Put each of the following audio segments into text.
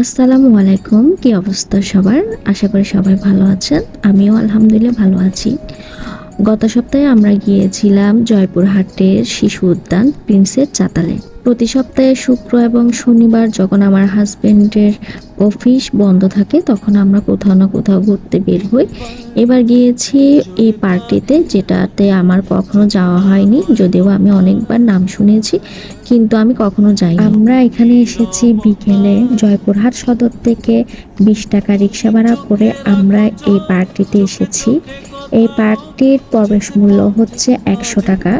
আসসালামু আলাইকুম কি অবস্থা সবার? আশা করি সবাই ভালো আছেন। আমিও আলহামদুলিল্লাহ ভালো আছি। গত সপ্তাহে আমরা গিয়েছিলাম জয়পুরহাটের শিশু উদ্যান প্রিন্সের চাতালে। প্রতি সপ্তাহে শুক্র এবং শনিবার যখন আমার হাজবেন্ডের অফিস বন্ধ থাকে, তখন আমরা কোথাও না কোথাও ঘুরতে বের হই। এবার গিয়েছি এই পার্কটিতে যেটাতে আমার কখনো যাওয়া হয়নি, যদিও আমি অনেকবার নাম শুনেছি, কিন্তু আমি কখনো যাই আমরা এখানে এসেছি বিকেলে জয়পুরহাট সদর থেকে বিশ টাকা রিক্সা ভাড়া করে আমরা এই পার্কটিতে এসেছি। এই পার্কটির প্রবেশ মূল্য হচ্ছে একশো টাকা।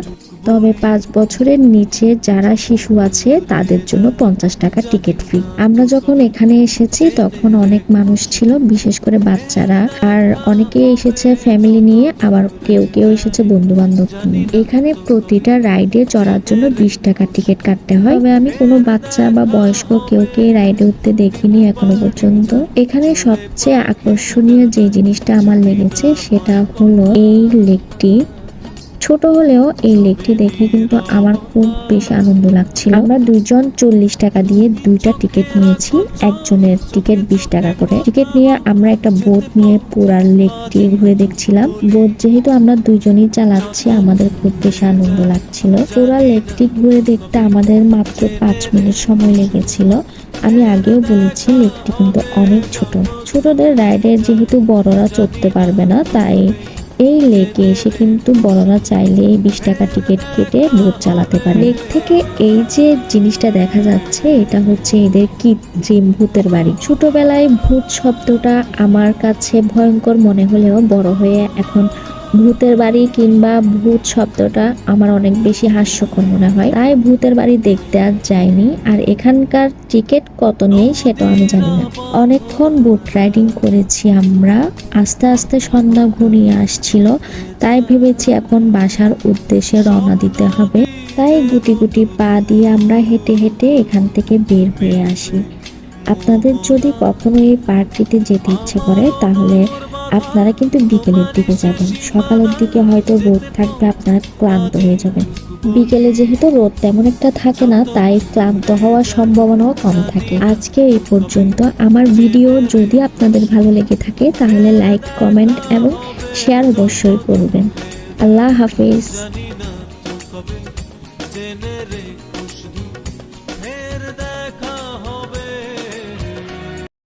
তবে পাঁচ বছরের নিচে যারা শিশু আছে, তাদের জন্য পঞ্চাশ টাকা টিকিট ফি। আমরা যখন এখানে এসেছি, তখন অনেক মানুষ ছিল, বিশেষ করে বাচ্চারা। আর অনেকে এসেছে ফ্যামিলি নিয়ে, আবার কেউ কেউ এসেছে বন্ধু বান্ধব নিয়ে। এখানে প্রতিটা রাইডে চড়ার জন্য বিশ টাকা টিকিট কাটতে হয়। তবে আমি কোনো বাচ্চা বা বয়স্ক কেউ কে রাইডে উঠতে দেখিনি এখনও পর্যন্ত। এখানে সবচেয়ে আকর্ষণীয় যে জিনিসটা আমার লেগেছে, সেটা হলো এই লেকটি। ছোট হলেও এই লেকটি দেখে কিন্তু আমার খুব বেশি আনন্দ লাগছিল। আমরা দুইজন চল্লিশ টাকা দিয়ে দুইটা টিকিট নিয়েছি। একজনের টিকিট বিশ টাকা করে। টিকিট নিয়ে আমরা একটা বোট নিয়ে পুরা লেকটি ঘুরে দেখছিলাম। বোট যেহেতু আমরা দুইজনই চালাচ্ছি, আমাদের খুব বেশি আনন্দ লাগছিল। পুরা লেকটি ঘুরে দেখতে আমাদের মাত্র পাঁচ মিনিট সময় লেগেছিল। আমি আগেও বলেছি লেকটি কিন্তু অনেক ছোট। ছোটদের রাইডে যেহেতু বড়রা চড়তে পারবে না, তাই এই লেকে এসে কিন্তু বড়রা চাইলে বিশ টাকা টিকিট কেটে বোট চালাতে পারে। লেক থেকে এই যে জিনিসটা দেখা যাচ্ছে, এটা হচ্ছে এদের কৃত্রিম ভূতের বাড়ি। ছোটবেলায় ভূত শব্দটা আমার কাছে ভয়ঙ্কর মনে হলেও বড় হয়ে এখন ভূতের বাড়ি কিংবা ভূত শব্দটা আমার অনেক বেশি হাস্যকর মনে হয়। তাই ভূতের বাড়ি দেখতে আর যাইনি, আর এখানকার টিকিট কত নেই সেটাও আমি জানি না। অনেকক্ষণ বোট রাইডিং করেছি আমরা, আস্তে আস্তে সন্ধ্যা ঘনিয়ে আসছিল, তাই ভেবেছি এখন বাসার উদ্দেশ্যে রওনা দিতে হবে। তাই গুটি গুটি পা দিয়ে আমরা হেঁটে হেঁটে এখান থেকে বের হয়ে আসি। আপনাদের যদি কখনো এই পার্কটিতে যেতে ইচ্ছে করে, তাহলে আপনারা কিন্তু বিকেলের দিকে যাবেন। সকালের দিকে হয়তো রোদ থাকবে, আপনারা ক্লান্ত হয়ে যাবেন। বিকেলে যেহেতু রোদ তেমন একটা থাকে না, তাই ক্লান্ত হওয়ার সম্ভাবনাও কম থাকে। আজকে এই পর্যন্ত। আমার ভিডিও যদি আপনাদের ভালো লেগে থাকে, তাহলে লাইক, কমেন্ট এবং শেয়ার অবশ্যই করবেন। আল্লাহ হাফিজ।